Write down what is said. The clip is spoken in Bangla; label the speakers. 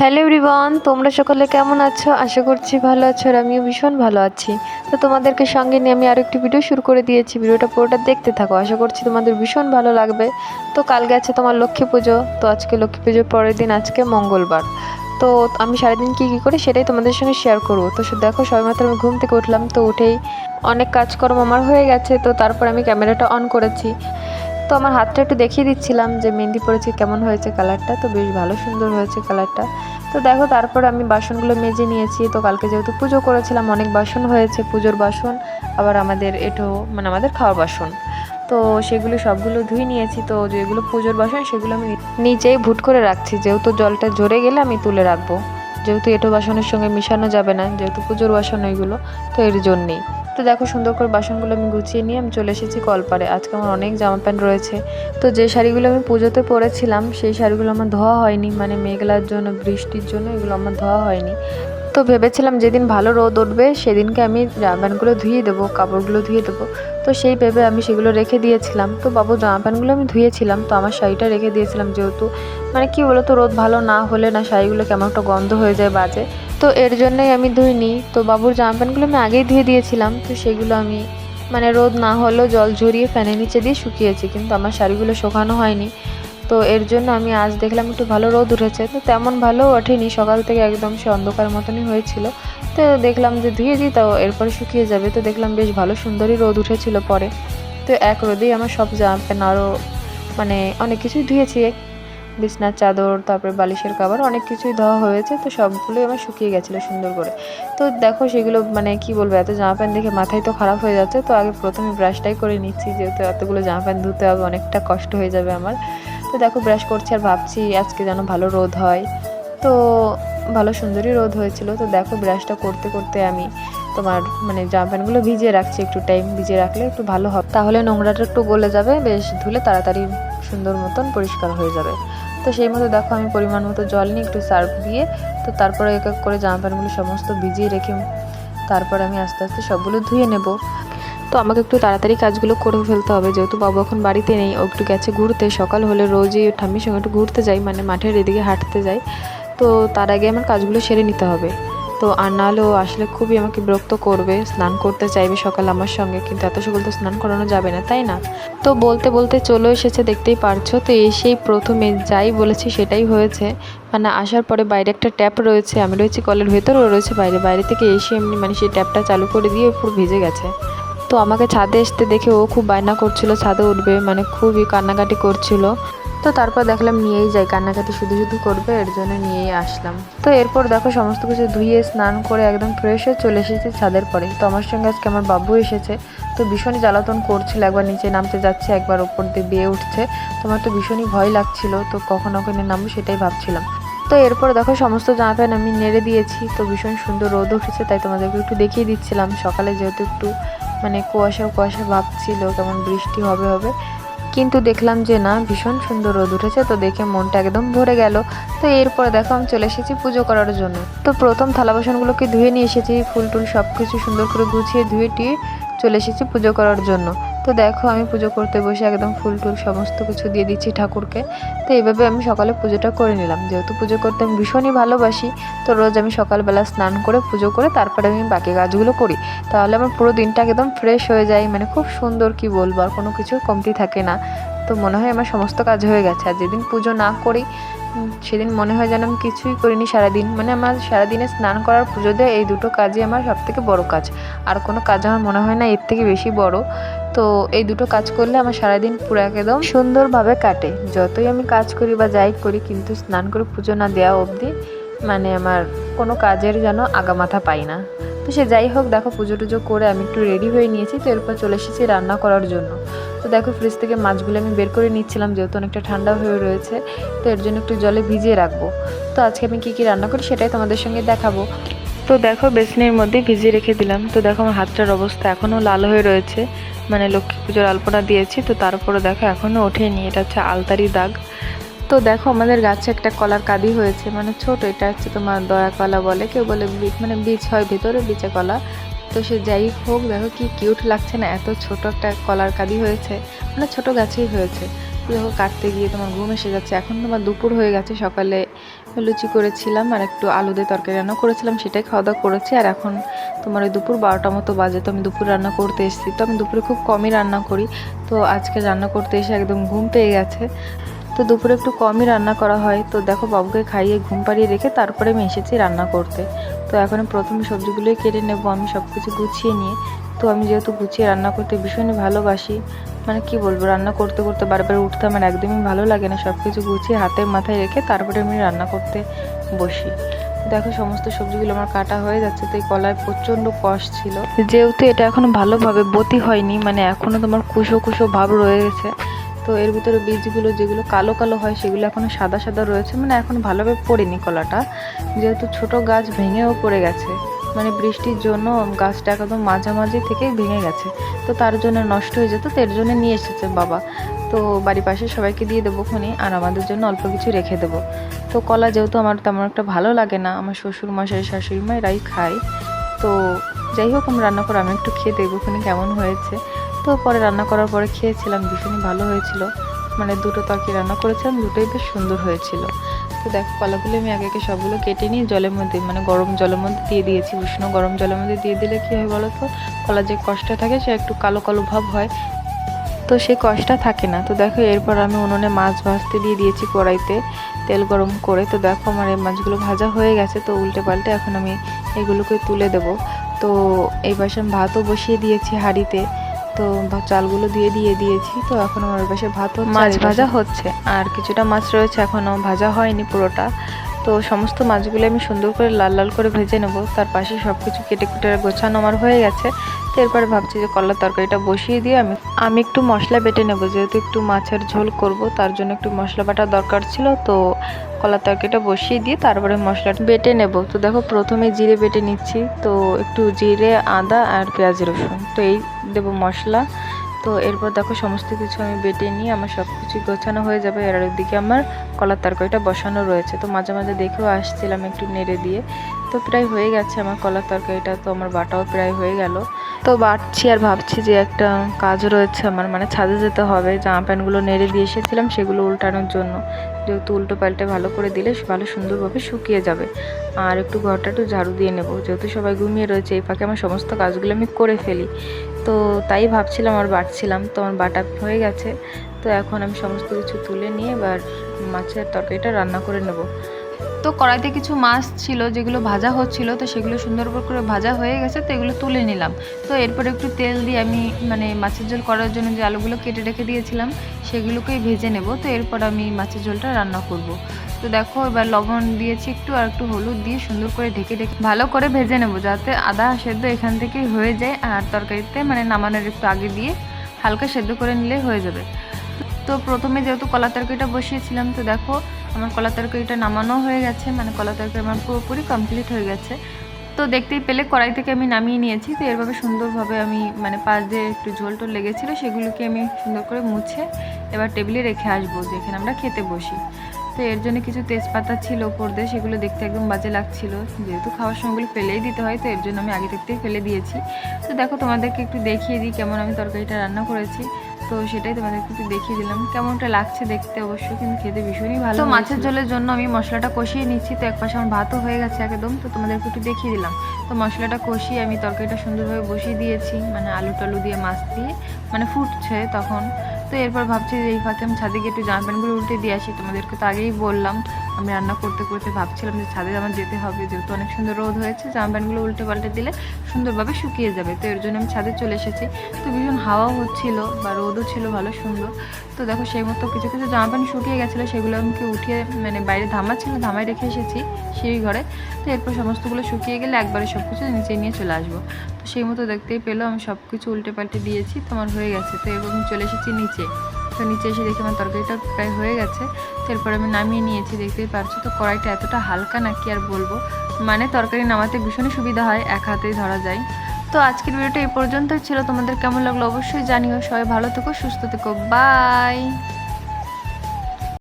Speaker 1: হ্যালো এভরিওয়ান, তোমরা সকলে কেমন আছো? আশা করছি ভালো আছো আর আমিও ভীষণ ভালো আছি। তো তোমাদেরকে সঙ্গে নিয়ে আমি আরও একটি ভিডিও শুরু করে দিয়েছি। ভিডিওটা পুরোটা দেখতে থাকো। আশা করছি তোমাদের ভীষণ ভালো লাগবে। তো কাল গেছে তোমার লক্ষ্মী পুজো। তো আজকে লক্ষ্মী পুজোর পরের দিন আজকে মঙ্গলবার। তো আমি সারাদিন কী কী করি সেটাই তোমাদের সঙ্গে শেয়ার করব। তো দেখো সবেমাত্র আমি ঘুম থেকে উঠলাম। তো উঠেই অনেক কাজকর্ম আমার হয়ে গেছে। তো তারপর আমি ক্যামেরাটা অন করেছি। তো আমার হাতটা একটু দেখিয়ে দিচ্ছিলাম যে মেহেন্দি পরেছি, কেমন হয়েছে কালারটা? তো বেশ ভালো সুন্দর হয়েছে কালারটা। তো দেখো, তারপর আমি বাসনগুলো মেজে নিয়েছি। তো কালকে যেহেতু পুজো করেছিলাম, অনেক বাসন হয়েছে, পুজোর বাসন, আবার আমাদের এটো মানে আমাদের খাওয়ার বাসন। তো সেগুলো সবগুলো ধুয়ে নিয়েছি। তো যেগুলো পুজোর বাসন, সেগুলো আমি নিচেই ভুট করে রাখছি। যেহেতু জলটা ঝরে গেলে আমি তুলে রাখব। যেহেতু এটো বাসনের সঙ্গে মিশানো যাবে না, যেহেতু পুজোর বাসন ওইগুলো, তো এর জন্যেই। তো দেখো সুন্দর করে বাসনগুলো আমি গুছিয়ে নিয়ে আমি চলে এসেছি কলপারে। আজকে আমার অনেক জামা প্যান্ট রয়েছে। তো যে শাড়িগুলো আমি পুজোতে পরেছিলাম, সেই শাড়িগুলো আমার ধোয়া হয়নি। মানে মেঘলার জন্য, বৃষ্টির জন্য এগুলো আমার ধোয়া হয়নি। তো ভেবেছিলাম যেদিন ভালো রোদ উঠবে, সেদিনকে আমি জামা প্যান্টগুলো ধুয়ে দেবো, কাপড়গুলো ধুয়ে দেবো। তো সেই ভেবে আমি সেগুলো রেখে দিয়েছিলাম। তো বাবু জামা প্যান্টগুলো আমি ধুয়েছিলাম, তো আমার শাড়িটা রেখে দিয়েছিলাম যেহেতু। মানে কি বলতো, রোদ ভালো না হলে না শাড়িগুলো কেমন একটা গন্ধ হয়ে যায় বাজে। তো এর জন্যই আমি ধুইনি। তো বাবুর জামা প্যান্টগুলো আমি আগেই ধুয়ে দিয়েছিলাম। তো সেগুলো আমি মানে রোদ না হলেও জল ঝরিয়ে ফ্যানের নিচে দিয়ে শুকিয়েছি। কিন্তু আমার শাড়িগুলো শুকানো হয়নি। তো এর জন্য আমি আজ দেখলাম একটু ভালো রোদ উঠেছে। তো তেমন ভালো ওঠেনি, সকাল থেকে একদম সে অন্ধকার মতনই হয়েছিল। তো দেখলাম যে ধুয়ে দিই তাও এরপরে শুকিয়ে যাবে। তো দেখলাম বেশ ভালো সুন্দরই রোদ উঠেছিল পরে। তো এক রোদেই আমার সব জামা প্যান্ট আরও মানে অনেক কিছুই ধুয়েছি। বিছনার চাদর, তারপরে বালিশের কাবার অনেক কিছুই ধোয়া হয়েছে। তো সবগুলোই আমার শুকিয়ে গেছিল সুন্দর করে। তো দেখো সেগুলো মানে কি বলব, এত জামা প্যান্ট দেখে মাথায় তো খারাপ হয়ে যাচ্ছে। তো আগে প্রথমে ব্রাশটাই করে নিচ্ছি, যেহেতু এতগুলো জামা প্যান্ট ধুতে হবে, অনেকটা কষ্ট হয়ে যাবে আমার। তো দেখো ব্রাশ করছি আর ভাবছি আজকে যেন ভালো রোদ হয়। তো ভালো সুন্দরই রোদ হয়েছিল। তো দেখো ব্রাশটা করতে করতে আমি তোমার মানে জামা প্যান্টগুলো ভিজিয়ে রাখছি। একটু টাইম ভিজিয়ে রাখলে একটু ভালো হবে। তাহলে নোংরাটা একটু গলে যাবে, বেশ ধুলে তাড়াতাড়ি সুন্দর মতন পরিষ্কার হয়ে যাবে। তো সেই মতো দেখো আমি পরিমাণ মতো জল নিয়ে একটু সার্ফ দিয়ে, তো তারপরে এক এক করে জামা প্যান্টগুলো সমস্ত ভিজিয়ে রেখে তারপর আমি আস্তে আস্তে সবগুলো ধুয়ে নেব। তো আমাকে একটু তাড়াতাড়ি কাজগুলো করে ফেলতে হবে। যেহেতু বাবু এখন বাড়িতে নেই, ও একটু গেছে ঘুরতে। সকাল হলে রোজই ঠাম্মির সঙ্গে একটু ঘুরতে যাই মানে মাঠের এদিকে হাঁটতে যাই। তো তার আগে আমার কাজগুলো সেরে নিতে হবে। তো আর নাহলে ও আসলে খুবই আমাকে বিরক্ত করবে, স্নান করতে চাইবে সকাল আমার সঙ্গে, কিন্তু এত সকাল তো স্নান করানো যাবে না, তাই না? তো বলতে বলতে চলে এসেছে, দেখতেই পারছ। তো এসেই প্রথমে যাই বলেছি সেটাই হয়েছে। মানে আসার পরে বাইরে একটা ট্যাপ রয়েছে, আমি রয়েছি কলের ভেতরেও রয়েছে বাইরে। বাইরে থেকে এসে এমনি মানে সেই ট্যাপটা চালু করে দিয়ে পুরো ভিজে গেছে। তো আমাকে ছাদে আসতে দেখে ও খুব বায়না করছিল, ছাদে উঠবে মানে খুবই কান্নাকাটি করছিল। তো তারপর দেখলাম নিয়েই যাই কান্নাকাটি শুধু শুধু করবে, এর জন্য নিয়েই আসলাম। তো এরপর দেখো সমস্ত কিছু ধুয়ে, স্নান করে একদম ফ্রেশ হয়ে চলে এসেছি ছাদের পরে। তো আমার সঙ্গে আজকে আমার বাবু এসেছে, তো ভীষণই জ্বালাতন করছিল, একবার নিচে নামতে যাচ্ছে, একবার ওপর দিয়ে বেয়ে উঠছে। তোমার তো ভীষণই ভয় লাগছিল, তো কখন ওখানে নামবো সেটাই ভাবছিলাম। তো এরপর দেখো সমস্ত জামা প্যান্ট আমি নেড়ে দিয়েছি, তো ভীষণ সুন্দর রোদ উঠেছে, তাই তোমাদেরকে একটু দেখিয়ে দিচ্ছিলাম। সকালে যেহেতু একটু মানে কুয়াশা কুয়াশা ভাব ছিল কেমন বৃষ্টি হবে হবে। কিন্তু দেখলাম যে না, ভীষণ সুন্দর রোদ উঠেছে, তো দেখে মনটা একদম ভরে গেল। তো এরপর দেখো আমি চলে এসেছি পুজো করার জন্য। তো প্রথম থালা বাসনগুলোকে ধুয়ে নিয়ে এসেছি, ফুল টুল সব কিছু সুন্দর করে গুছিয়ে ধুয়ে চলে এসেছি পুজো করার জন্য। তো দেখো, আমি পুজো করতে বসে একদম ফুল টুল সমস্ত কিছু দিয়ে দিচ্ছি ঠাকুরকে। তো এইভাবে আমি সকালে পুজোটা করে নিলাম। যেহেতু পুজো করতে আমি ভীষণই ভালোবাসি, তো রোজ আমি সকালবেলা স্নান করে পুজো করে তারপরে আমি বাকি কাজগুলো করি। তাহলে আমার পুরো দিনটা একদম ফ্রেশ হয়ে যায় মানে খুব সুন্দর কি বলব, আর কোনো কিছু কমতি থাকে না। তো মনে হয় আমার সমস্ত কাজ হয়ে গেছে। আর যেদিন পুজো না করি সেদিন মনে হয় যেন আমি কিছুই করিনি সারাদিন। মানে আমার সারাদিনে স্নান করার পুজো দেয় এই দুটো কাজই আমার সব থেকে বড়ো কাজ। আর কোনো কাজ আমার মনে হয় না এর থেকে বেশি বড়। তো এই দুটো কাজ করলে আমার সারাদিন পুরো একদম সুন্দরভাবে কাটে। যতই আমি কাজ করি বা যাই করি, কিন্তু স্নান করে পুজো না দেওয়া অবধি মানে আমার কোনো কাজের যেন আগামাথা পাই না। তো সে যাই হোক, দেখো পুজো টুজো করে আমি একটু রেডি হয়ে নিয়েছি, তো এরপর চলে এসেছি রান্না করার জন্য। তো দেখো ফ্রিজ থেকে মাছগুলো আমি বের করে নিচ্ছিলাম, যেহেতু অনেকটা ঠান্ডা হয়ে রয়েছে, তো এর জন্য একটু জলে ভিজিয়ে রাখব। তো আজকে আমি কী কী রান্না করি সেটাই তোমাদের সঙ্গে দেখাবো। তো দেখো বেসনের মধ্যে ভিজিয়ে রেখে দিলাম। তো দেখো আমার হাতটার অবস্থা এখনও লাল হয়ে রয়েছে মানে লক্ষ্মী পুজোর আলপনা দিয়েছি, তো তারপরে দেখো এখনও ওঠেনি, এটা হচ্ছে আলতারি দাগ। তো দেখো আমাদের গাছে একটা কলার কাদি হয়েছে মানে ছোট, এটা হচ্ছে তোমার দয়া কলা বলে, কেউ বলে বীজ- মানে বীজ হয় ভিতরে বিচে কলা। তো সে যাই হোক, দেখো কি কিউট লাগছে না, এত ছোট একটা কলার কাদি হয়েছে মানে ছোট গাছেই হয়েছে। দেখো কাটতে গিয়ে তোমার ঘুম এসে যাচ্ছে, এখন তোমার দুপুর হয়ে গেছে, সকালে
Speaker 2: লুচি করেছিলাম আর একটু আলু দিয়ে তরকারি রান্না করেছিলাম, সেটাই খাওয়া দাওয়া করেছি, আর এখন তোমার ওই দুপুর বারোটা মতো বাজে, তো আমি দুপুর রান্না করতে এসেছি। তো আমি দুপুরে খুব কমই রান্না করি, তো আজকে রান্না করতে এসে একদম ঘুম পেয়ে গেছে। তো দুপুরে একটু কমই রান্না করা হয়। তো দেখো বাবুকে খাইয়ে ঘুম পাড়িয়ে রেখে তারপরে আমি এসেছি রান্না করতে। তো এখন প্রথমে সবজিগুলোই কেটে নেব, আমি সব কিছু গুছিয়ে নিয়ে। তো আমি যেহেতু গুছিয়ে রান্না করতে ভীষণই ভালোবাসি মানে কি বলব, রান্না করতে করতে বারবার উঠতে আমার একদমই ভালো লাগে না। সব কিছু গুছিয়ে হাতের মাথায় রেখে তারপরে আমি রান্না করতে বসি। দেখো সমস্ত সবজিগুলো আমার কাটা হয়ে যাচ্ছে, তো এই কলায় প্রচণ্ড কষ ছিল। যেহেতু এটা এখনও ভালোভাবে বতি হয়নি মানে এখনও তোমার কুশো কুশো ভাব রয়ে গেছে। তো এর ভিতরে বীজগুলো যেগুলো কালো কালো হয় সেগুলো এখনও সাদা সাদা রয়েছে মানে এখন ভালোভাবে পড়েনি কলাটা। যেহেতু ছোট গাছ ভেঙেও পড়ে গেছে মানে বৃষ্টির জন্য গাছটা একদম মাঝামাঝি থেকেই ভেঙে গেছে। তো তার জন্য নষ্ট হয়ে যেত, তো এর জন্য নিয়ে এসেছে বাবা। তো বাড়ির পাশে সবাইকে দিয়ে দেবো খুনি, আর আমাদের জন্য অল্প কিছু রেখে দেবো। তো কলা যেহেতু আমার তেমন একটা ভালো লাগে না, আমার শ্বশুর মশাই শাশুড়ি মা এরাই খায়। তো যাই হোক, আমি রান্না করে আমি একটু খেয়ে দেখব খুনি কেমন হয়েছে। তো পরে রান্না করার পরে খেয়েছিলাম, ভীষণই ভালো হয়েছিল। মানে দুটো তরকারি রান্না করেছিলাম, দুটোই বেশ সুন্দর হয়েছিল। তো দেখো, কলাগুলো আমি আগে আগে সবগুলো কেটে নিয়ে জলের মধ্যে মানে গরম জলের মধ্যে দিয়ে দিয়েছি। উষ্ণ গরম জলের মধ্যে দিয়ে দিলে কী হয় বলো তো কলা যে কষ্টটা থাকে, সে একটু কালো কালো ভাব হয়। তো সেই কষ্টটা থাকে না। তো দেখো, এরপর আমি উনুনে মাছ ভাজতে দিয়ে দিয়েছি কড়াইতে তেল গরম করে। তো দেখো, আমার এই মাছগুলো ভাজা হয়ে গেছে। তো উল্টে পাল্টে এখন আমি এগুলোকে তুলে দেব। তো এই পাশে ভাতও বসিয়ে দিয়েছি হাঁড়িতে। তো চালগুলো দিয়ে দিয়ে দিয়েছি তো এখন আমার পাশে ভাত মাছ ভাজা হচ্ছে। আর কিছুটা মাছ রয়েছে এখনও ভাজা হয়নি পুরোটা। তো সমস্ত মাছগুলো আমি সুন্দর করে লাল লাল করে ভেজে নেব। তার পাশে সব কিছু কেটে কুটে গোছানো আমার হয়ে গেছে। তো এরপরে ভাবছি যে কলার তরকারিটা বসিয়ে দিয়ে আমি আমি একটু মশলা বেটে নেব। যেহেতু একটু মাছের ঝোল করব তার জন্য একটু মশলা বাটা দরকার ছিল। তো কলার তরকারিটা বসিয়ে দিয়ে তারপরে মশলাটা বেটে নেব। তো দেখো প্রথমে জিরে বেটে নিচ্ছি। তো একটু জিরে আদা আর পেঁয়াজ রসুন। তো এই দেবো মশলা। তো এরপর দেখো সমস্ত কিছু আমি বেটে নিয়ে আমার সব কিছু গোছানো হয়ে যাবে। এর দিকে আমার কলার তরকারিটা বসানো রয়েছে। তো মাঝে মাঝে দেখেও আসছিলাম একটু নেড়ে দিয়ে। তো প্রায় হয়ে গেছে আমার কলার তরকারিটা। তো আমার বাটাও প্রায় হয়ে গেল। তো বাটছি আর ভাবছি যে একটা কাজ রয়েছে আমার। মানে ছাদে যেতে হবে। জামা প্যান্টগুলো নেড়ে দিয়ে এসেছিলাম, সেগুলো উল্টানোর জন্য। যেহেতু উল্টো পাল্টে ভালো করে দিলে ভালো সুন্দরভাবে শুকিয়ে যাবে। আর একটু ঘরটা একটু ঝাড়ু দিয়ে নেব। যেহেতু সবাই ঘুমিয়ে রয়েছে, এই ফাঁকে আমার সমস্ত কাজগুলো আমি করে ফেলি। তো তাই ভাবছিলাম আর বাটছিলাম তো আমার বাটা হয়ে গেছে। তো এখন আমি সমস্ত কিছু তুলে নিয়ে এবার মাছের তরকারিটা রান্না করে নেব। তো কড়াইতে কিছু মাছ ছিল, যেগুলো ভাজা হচ্ছিল, তো সেগুলো সুন্দর করে ভাজা হয়ে গেছে, তো এগুলো তুলে নিলাম। তো এরপরে একটু তেল দিয়ে আমি মানে মাছের ঝোল করার জন্য যে আলুগুলো কেটে রেখে দিয়েছিলাম, সেগুলোকেই ভেজে নেব। তো এরপর আমি মাছের ঝোলটা রান্না করব। তো দেখো, এবার লবণ দিয়েছি একটু আর একটু হলুদ দিয়ে সুন্দর করে ঢেকে ঢেকে, ভালো করে ভেজে নেব যাতে আদা সেদ্ধ এখান থেকেই হয়ে যায়, আর তরকারিতে মানে নামানোর একটু আগে দিয়ে হালকা সেদ্ধ করে নিলে হয়ে যাবে। তো প্রথমে যেহেতু কলা তরকারিটা বসিয়েছিলাম, তো দেখো আমার কলা তরকারিটা নামানো হয়ে গেছে মানে কলা তরকারি আমার পুরোপুরি কমপ্লিট হয়ে গেছে। তো দেখতেই পেলে কড়াই থেকে আমি নামিয়ে নিয়েছি, তো এরভাবে সুন্দরভাবে আমি মানে পাশ দিয়ে একটু ঝোল টোল লেগেছিলো, সেগুলোকে আমি সুন্দর করে মুছে এবার টেবিলে রেখে আসব যেখানে আমরা খেতে বসি। তো এর জন্য কিছু তেজপাতা ছিল ওপর দিয়ে, সেগুলো দেখতে একদম বাজে লাগছিল। যেহেতু খাওয়ার সময়গুলো ফেলেই দিতে হয়, তো এর জন্য আমি আগে থাকতেই ফেলে দিয়েছি। তো দেখো তোমাদেরকে একটু দেখিয়ে দিই কেমন আমি তরকারিটা রান্না করেছি। তো সেটাই তোমাদেরকে একটু দেখিয়ে দিলাম। কেমনটা লাগছে দেখতে অবশ্যই কিন্তু খেতে ভীষণই ভালো তো মাছের ঝোলের জন্য আমি মশলাটা কষিয়ে নিচ্ছি তো এক পাশে আমার ভাতও হয়ে গেছে একদম তো তোমাদেরকে একটু দেখিয়ে দিলাম। তো মশলাটা কষিয়ে আমি তরকারিটা সুন্দরভাবে বসিয়ে দিয়েছি মানে আলু টালু দিয়ে মাছ দিয়ে মানে ফুটছে তখন। তো এরপর ভাবছি যে এই ফাঁকে আমি ছাদে গিয়ে একটু জামা প্যান্টগুলো উল্টে দিয়ে আসি তোমাদেরকে তো আগেই বললাম। আমি রান্না করতে করতে ভাবছিলাম যে ছাদে আমার যেতে হবে, যেহেতু অনেক সুন্দর রোদ হয়েছে জামা প্যান্টগুলো উল্টে পাল্টে দিলে সুন্দরভাবে শুকিয়ে যাবে। তো এর জন্য আমি ছাদে চলে এসেছি। তো ভীষণ হাওয়াও হচ্ছিল বা রোদও ছিল ভালো সুন্দর। তো দেখো সেই মতো কিছু কিছু জামা প্যান্ট শুকিয়ে গেছিল, সেগুলো আমাকে উঠিয়ে মানে বাইরে ধামা ছিল, ধামায় রেখে এসেছি সেই ঘরে। তো এরপর সমস্তগুলো শুকিয়ে গেলে একবারে সব কিছু নিচে নিয়ে চলে আসব। তো সেই মতো দেখতেই পেল, আমি সব কিছু উল্টে পাল্টে দিয়েছি, তোমার হয়ে গেছে। তো আমি চলে এসেছি নিচে। তো নিচে এসে দেখি আমার তরকারিটা প্রায় হয়ে গেছে। তারপর আমি নামিয়ে নিয়েছি, দেখতেই পারছ তো কড়াইটা এতটা হালকা না কি আর বলব? মানে তরকারি নামাতে ভীষণই সুবিধা হয়, এক হাতেই ধরা যায়। তো আজকের ভিডিওটা এই পর্যন্তই ছিল, তোমাদের কেমন লাগল অবশ্যই জানিও। সবাই ভালো থেকো, সুস্থ থেকো, বাই!